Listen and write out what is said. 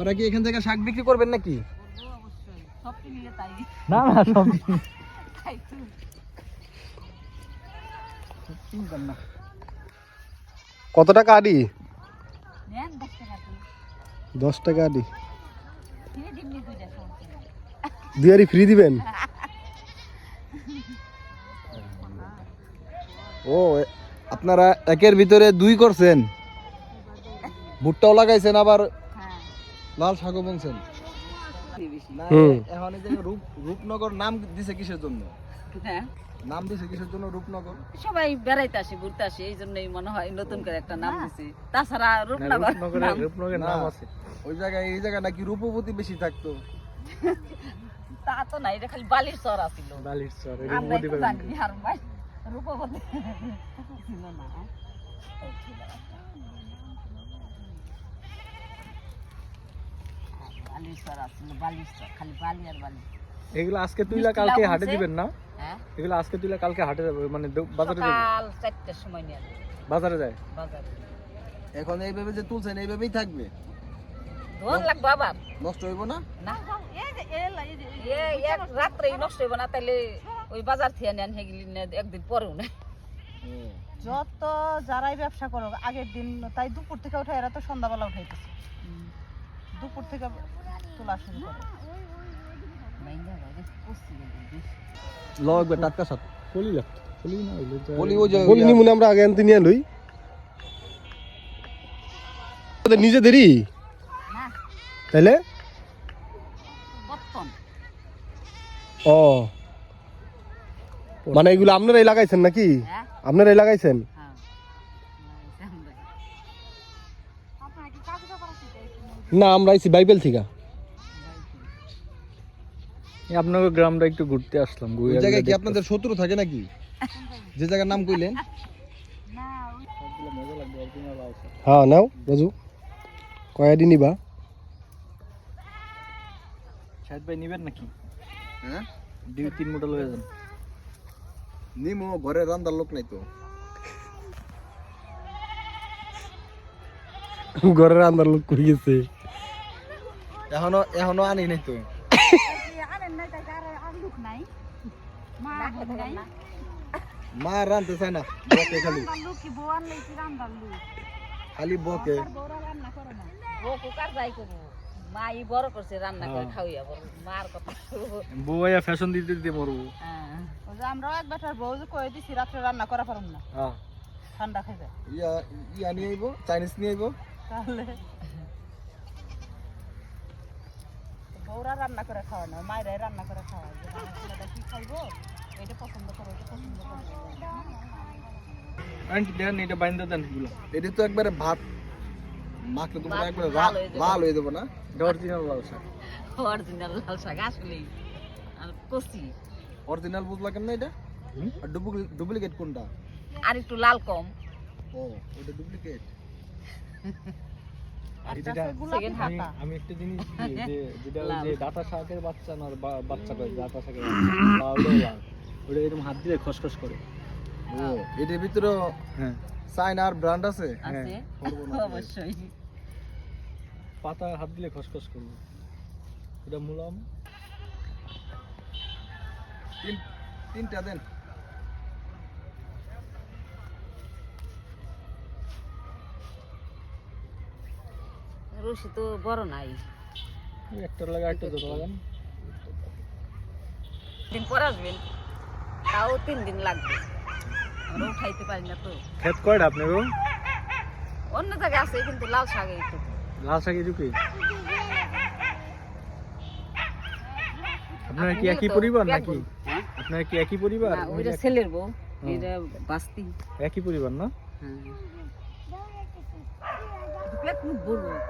ওরা কি এখান থেকে শাক বিক্রি করবেন নাকি? না না সব কত টাকা আডি? দশ টাকা আডি। ফিরে। দুয়ারি ফ্রি দিবেন? ও আপনারা একের ভিতরে দুই করছেন। ভুট্টাও লাগাইছেন আবার লাল শাকও বুনছেন না হুম। এখন এই যে রূপ রূপনগর নাম দিছে কিসের জন্য? হ্যাঁ। নাম দিছে কিসের জন্য রূপনগর? সবাই বেড়াইতে আসে ঘুরতে আসে এই জন্যই মনে হয় নতুন করে একটা নাম দিছে। তাছাড়া রূপনগর নাম। রূপনগরের নাম আছে। ওই জায়গায় এই জায়গায় নাকি রূপবতী বেশি থাকতো। তা তো নাই এটা খালি বালির চর আছিল। বালির চর জানি আর রূপবতী ছিল না। বালির চর আছিল বালির চর খালি বালি আর বালি। এগুলো আজকে তুইলা কালকে হাটে আছে? দিবেন না? হ্যাঁ? এগুলো আজকে তুইলা কালকে হাটে যাবে মানে বাজারে যাবে? সময় নিয়ে বাজারে যায়? বাজারে। এখন এইভাবে যে তুলছেন এইভাবেই থাকবে? ধোন নষ্ট হইব না? না। এই এক রাত্রেই নষ্ট হইব না তাহলে ওই বাজার থেকে নেন হেগিলি একদিন পরেও না। যত যারাই ব্যবসা করো আগের দিন তাই দুপুর থেকে উঠে এরা তো সন্ধ্যাবেলা উঠাইতেছে। দুপুর থেকে তোলা শুরু করে। ল একবার টাটকা সাত কলি লাগতো কলি না হইলে তো- বলি ওই যে বলি আমরা আগে আনতে নিয়ে লই। নিজেদেরই কতক্ষণ ও। মানে এগুলো আপনারাই লাগাইছেন নাকি? হ্যাঁ। আপনারাই লাগাইছেন? হ্যাঁ। না আমরা আইছি বাইবেল থেকে। এই গ্রামটা একটু ঘুরতে আসলাম ওই ঘুরে জায়গায় কি আপনাদের শত্রু থাকে নাকি? যে জায়গার নাম কইলেন? হ্যাঁ নাও রাজু। কয়াদি নিবা? শাহেদ ভাই নিবেন নাকি? হ্যাঁ? দুই তিন মোটর হয়ে যান। নিমো ঘরে রান্দার লোক নাই তো। ঘরের আন্দার লোক কই গেছে? এখনও এখনও আনি নাই তো। মা রানতে চায় না বকে খালি। খালি বকে। ও কুকার যাই করব মা ই বড় করছে রান্না করে খাওয়াইয়া বড় মার কথা শুনব। বউ আয়া ফ্যাশন দিতে দিতে মরবো হ্যাঁ। আমরাও এক বেটার বউ কয়ে দিছি রাত্রে রান্না করা পারুম না। হ্যাঁ। ঠান্ডা খাই ইয়া ইয়া নিয়ে আইবো চাইনিজ নিয়ে আইবো। তাহলে বউরা রান্না করে খাওয়া না মায়েরাই রান্না করে খাওয়ায়। যে আমার ছেলেটা কি খাইবো এটা পছন্দ করো এটা পছন্দ করো। আন্টি দেন এটা বাইন্দা দেন এগুলো। এটা তো একবারে ভাত। মাখলে তোমার ভাত একবারে লাল হয়ে যাবে। লাল হয়ে যাব না? এটা অরিজিনাল লাল শাক। অরিজিনাল লাল শাক আসলেই আর কচি। অরিজিনাল বুঝলা কেন এটা? আর ডুপ্লিকেট কোনটা? আর একটু লাল কম। ও ওটা ডুপ্লিকেট। আমি পাতা আমি একটা জিনিস যে যেটা যে ডাটা শাকের বাচ্চা না বাচ্চা কয় ডাটা শাকের বাচ্চা, লাল ওটাও লাল ওটা এরকম হাত দিলে খসখস করে। ও এটার ভিতরে হ্যাঁ। চাইনা ব্র্যান্ড আছে? আছে। অবশ্যই। পাতা হাত দিলে খসখস করবে এটা মুলাম। তিন তিনটা দেন। রশি তো বড় নাই। একটা লাগা একটা জোড়া লাগান। দিন পর আসবেন তাও তিন দিন লাগবে। আমরা উঠাইতে পারি না তো। ক্ষেত কয়টা আপনারও? অন্য জায়গায় আছে কিন্তু লাল শাকে লাল শাকের রূপে আপনারা কি একই পরিবার নাকি? আপনারা কি একই পরিবার? ওইটা ছেলের বউ। এটা বাস্তি। একই পরিবার না? হ্যাঁ। як не.